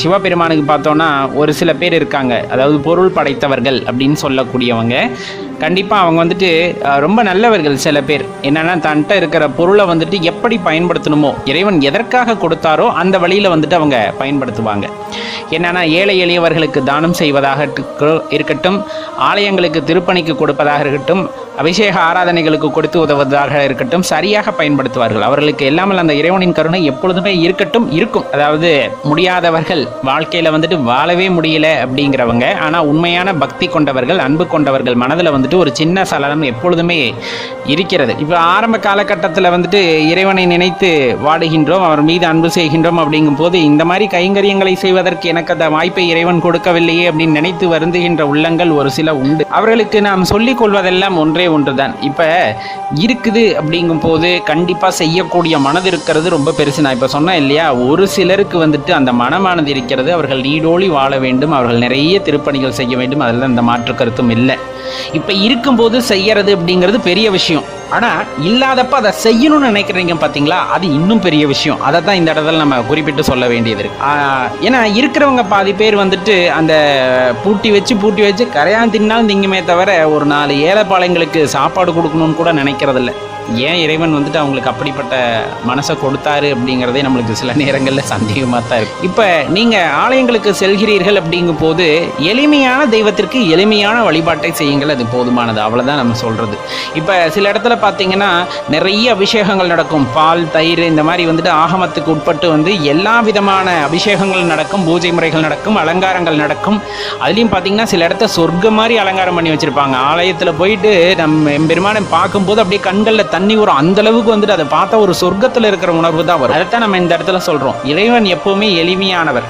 சிவபெருமானுக்கு பார்த்தோன்னா ஒரு சில பேர் இருக்காங்க. அதாவது பொருள் படைத்தவர்கள் அப்படின்னு சொல்லக்கூடியவங்க. கண்டிப்பாக அவங்க வந்துட்டு ரொம்ப நல்லவர்கள் சில பேர். என்னென்னா தன்கிட்ட இருக்கிற பொருளை வந்துட்டு எப்படி பயன்படுத்தணுமோ இறைவன் எதற்காக கொடுத்தாரோ அந்த வழியில் வந்துட்டு அவங்க பயன்படுத்துவாங்க. என்னென்னா ஏழை எளியவர்களுக்கு தானம் செய்வதாக இருக்கட்டும் ஆலயங்களுக்கு திருப்பணிக்கு கொடுப்பதாக இருக்கட்டும் அபிஷேக ஆராதனைகளுக்கு கொடுத்து உதவுவதாக இருக்கட்டும் சரியாக பயன்படுத்துவார்கள். அவர்களுக்கு எல்லாமல் அந்த இறைவனின் கருணை எப்பொழுதுமே இருக்கட்டும் இருக்கும். அதாவது முடியாதவர்கள் வாழ்க்கையில் வந்துட்டு வாழவே முடியல அப்படிங்கிறவங்க ஆனால் உண்மையான பக்தி கொண்டவர்கள் அன்பு கொண்டவர்கள் மனதில் வந்துட்டு ஒரு சின்ன சலனம் எப்பொழுதுமே இருக்கிறது. இப்போ ஆரம்ப காலகட்டத்தில் வந்துட்டு இறைவனை நினைத்து வாடுகின்றோம் அவர் மீது அன்பு செய்கின்றோம் அப்படிங்கும் போது இந்த மாதிரி கைங்கரியங்களை செய்வதற்கு எனக்கு அந்த வாய்ப்பை இறைவன் கொடுக்கவில்லையே அப்படின்னு நினைத்து வருந்துகின்ற உள்ளங்கள் ஒரு சில உண்டு. அவர்களுக்கு நாம் சொல்லிக் கொள்வதெல்லாம் ஒன்றே ஒன்றுதான். இப்போ இருக்குது அப்படிங்கும் போது கண்டிப்பாக செய்யக்கூடிய மனது இருக்கிறது ரொம்ப பெருசு. நான் இப்போ சொன்னேன் இல்லையா ஒரு சிலருக்கு வந்துட்டு அந்த மனமானது இருக்கிறது அவர்கள் நீடோழி வாழ வேண்டும் அவர்கள் நிறைய திருப்பணிகள் செய்ய வேண்டும் அதில் அந்த மாற்று கருத்தும் இல்லை. இப்போ இருக்கும்போது செய்யறது அப்படிங்கிறது பெரிய விஷயம். ஆனால் இல்லாதப்ப அதை செய்யணும்னு நினைக்கிறீங்க பார்த்தீங்களா அது இன்னும் பெரிய விஷயம். அதை தான் இந்த இடத்துல நம்ம குறிப்பிட்டு சொல்ல வேண்டியது இருக்கு. ஏன்னா இருக்கிறவங்க பாதி பேர் வந்துட்டு அந்த பூட்டி வச்சு பூட்டி வச்சு கரையான் தின்னாலும் திங்குமே தவிர ஒரு நாலு ஏழைப்பாளையங்களுக்கு சாப்பாடு கொடுக்கணும்னு கூட நினைக்கிறதில்ல. ஏன் இறைவன் வந்துட்டு அவங்களுக்கு அப்படிப்பட்ட மனசை கொடுத்தாரு அப்படிங்கிறதே நம்மளுக்கு சில நேரங்களில் சந்தேகமாக தான் இருக்கு. இப்போ நீங்கள் ஆலயங்களுக்கு செல்கிறீர்கள் அப்படிங்கும் போது எளிமையான தெய்வத்திற்கு எளிமையான வழிபாட்டை செய்யுங்கள் அது போதுமானது. அவ்வளோதான் நம்ம சொல்கிறது இப்போ சில இடத்துல பார்த்தீங்கன்னா நிறைய அபிஷேகங்கள் நடக்கும். பால் தயிர் இந்த மாதிரி வந்துட்டு ஆகமத்துக்கு உட்பட்டு வந்து எல்லா விதமான அபிஷேகங்கள் நடக்கும். பூஜை முறைகள் நடக்கும் அலங்காரங்கள் நடக்கும். அதுலேயும் பார்த்தீங்கன்னா சில இடத்த சொர்க்கம் மாதிரி அலங்காரம் பண்ணி வச்சுருப்பாங்க. ஆலயத்தில் போயிட்டு நம்ம எம்பெருமானை பார்க்கும்போது அப்படியே கண்களில் தண்ணி வரும் அந்த அளவுக்கு வந்துட்டு அதை பார்த்தா ஒரு சொர்க்கத்தில் இருக்கிற உணர்வு தான் வரும். அதைத்தான் நம்ம இந்த இடத்துல சொல்கிறோம் இறைவன் எப்போவுமே எளிமையானவர்.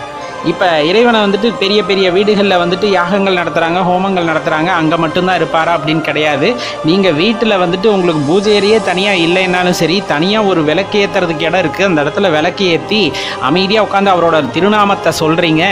இப்போ இறைவனை வந்துட்டு பெரிய பெரிய வீடுகளில் வந்துட்டு யாகங்கள் நடத்துகிறாங்க ஹோமங்கள் நடத்துகிறாங்க அங்கே மட்டும்தான் இருப்பாரா அப்படின்னு கிடையாது. நீங்கள் வீட்டில் வந்துட்டு உங்களுக்கு பூஜை ஏரியே தனியாக இல்லைன்னாலும் சரி தனியாக ஒரு விளக்கு ஏற்றுறதுக்கு இடம் இருக்குது அந்த இடத்துல விளக்கு ஏற்றி அமைதியாக உட்காந்து அவரோட திருநாமத்தை சொல்கிறீங்க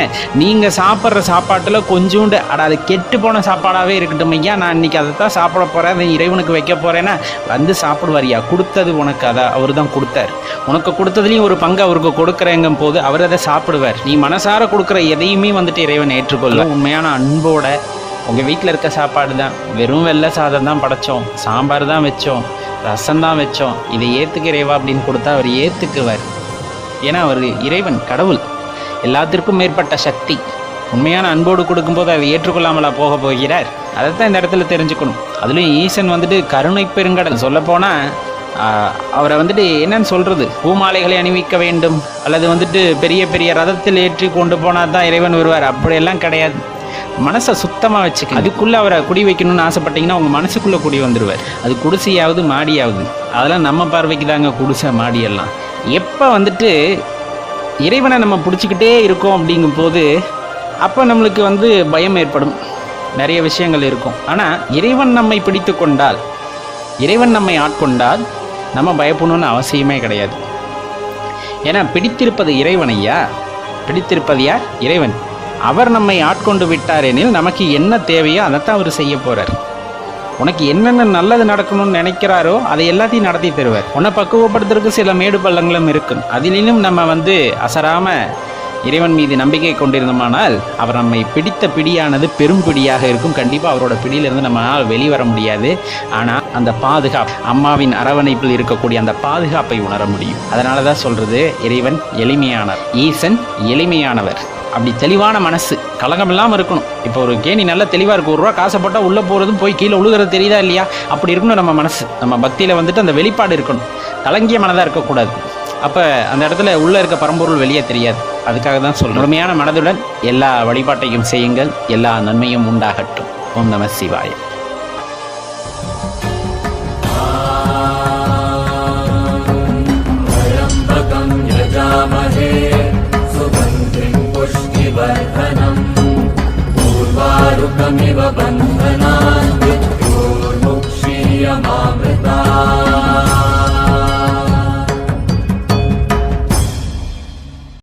நீங்கள் சாப்பிட்ற சாப்பாட்டில் கொஞ்சோண்டு அட அது கெட்டு போன சாப்பாடாகவே இருக்கட்டும் ஐயா. நான் இன்றைக்கி அதை தான் சாப்பிட போகிறேன் அதை இறைவனுக்கு வைக்க போகிறேன்னா வந்து சாப்பிடுவாரியா கொடுத்தது உனக்கு அதை அவர் தான் கொடுத்தார். உனக்கு கொடுத்ததுலேயும் ஒரு பங்கு அவருக்கு கொடுக்குறேங்கும் போது அவர் அதை சாப்பிடுவார். நீ மனசார கொடுக்குற எதையுமே வந்துட்டு இறைவன் ஏற்றுக்கொள்ளும் உண்மையான அன்போட உங்கள் வீட்டில் இருக்க சாப்பாடு தான். வெறும் வெள்ளை சாதம் தான் படைச்சோம். சாம்பார் தான் வச்சோம். ரசம் தான் வச்சோம். இதை ஏற்றுக்க இறைவா அப்படின்னு கொடுத்தா அவர் ஏற்றுக்குவார் ஏன்னா அவர் இறைவன் கடவுள். எல்லாத்திற்கும் மேற்பட்ட சக்தி. உண்மையான அன்போடு கொடுக்கும்போது அதை ஏற்றுக்கொள்ளாமலா போக போகிறார். அதைத்தான் இந்த இடத்துல தெரிஞ்சுக்கணும். அதுலேயும் ஈசன் வந்துட்டு கருணை பெருங்கடல். சொல்லப்போனால் அவரை வந்துட்டு என்னன்னு சொல்கிறது பூமாலைகளை அணிவிக்க வேண்டும். அல்லது வந்துட்டு பெரிய பெரிய ரதத்தில் ஏற்றி கொண்டு போனால் தான் இறைவன் வருவார். அப்படியெல்லாம் கிடையாது. மனசை சுத்தமாக வச்சுக்க அதுக்குள்ளே அவரை குடி வைக்கணும்னு ஆசைப்பட்டீங்கன்னா உங்கள் மனசுக்குள்ளே குடி வந்துடுவார் அது குடிசையாவது மாடியாவது. அதெல்லாம் நம்ம பார்வைக்கு தாங்க குடிசை மாடியெல்லாம் எப்போ வந்துட்டு இறைவனை நம்ம பிடிச்சிக்கிட்டே இருக்கோம் அப்படிங்கும் போது அப்போ நம்மளுக்கு வந்து பயம் ஏற்படும். நிறைய விஷயங்கள் இருக்கும். ஆனால் இறைவன் நம்மை பிடித்து கொண்டால் இறைவன் நம்மை ஆட்கொண்டால் நம்ம பயப்படணும்னு அவசியமே கிடையாது. ஏன்னா பிடித்திருப்பது இறைவன் ஐயா. பிடித்திருப்பது யார்? இறைவன். அவர் நம்மை ஆட்கொண்டு விட்டார் எனில் நமக்கு என்ன தேவையோ அதைத்தான் அவர் செய்ய போகிறார் உனக்கு என்னென்ன நல்லது நடக்கணும்னு நினைக்கிறாரோ அதை எல்லாத்தையும் நடத்தி தருவார். உன்னை பக்குவப்படுத்துறதுக்கு சில மேடு பள்ளங்களும் இருக்கும் அதிலும் நம்ம வந்து அசராமல் இறைவன் மீது நம்பிக்கை கொண்டிருந்தோமானால் அவர் நம்மை பிடித்த பிடியானது பெரும் பிடியாக இருக்கும். கண்டிப்பாக அவரோட பிடியிலிருந்து நம்மளால் வெளிவர முடியாது. ஆனால் அந்த பாதுகாப்பு அம்மாவின் அரவணைப்பில் இருக்கக்கூடிய அந்த பாதுகாப்பை உணர முடியும். அதனால தான் சொல்கிறது இறைவன் எளிமையானவர். ஈசன் எளிமையானவர். அப்படி தெளிவான மனசு கலகம் இல்லாமல் இருக்கணும். இப்போ ஒரு கேணி நல்ல தெளிவாக இருக்கும் ஒரு ரூபா காசை போட்டால் உள்ளே போகிறதும் போய் கீழே உழுகிறது தெரியுதா இல்லையா? அப்படி இருக்கணும் நம்ம மனசு. நம்ம பக்தியில் வந்துட்டு அந்த வெளிப்பாடு இருக்கணும். கலங்கிய மனதாக இருக்கக்கூடாது. அப்போ அந்த இடத்துல உள்ளே இருக்க பரம்பொருள் வெளியே தெரியாது. அதுக்காக தான் சொல்றேன் முழுமையான மனதுடன் எல்லா வழிபாட்டையும் செய்யுங்கள் எல்லா நன்மையும் உண்டாகட்டும் ஓம் நம சிவாய त्र्यम्बकं यजामहे सुगन्धिं पुष्टिवर्धनम् पूर्वारुकमिव बन्ध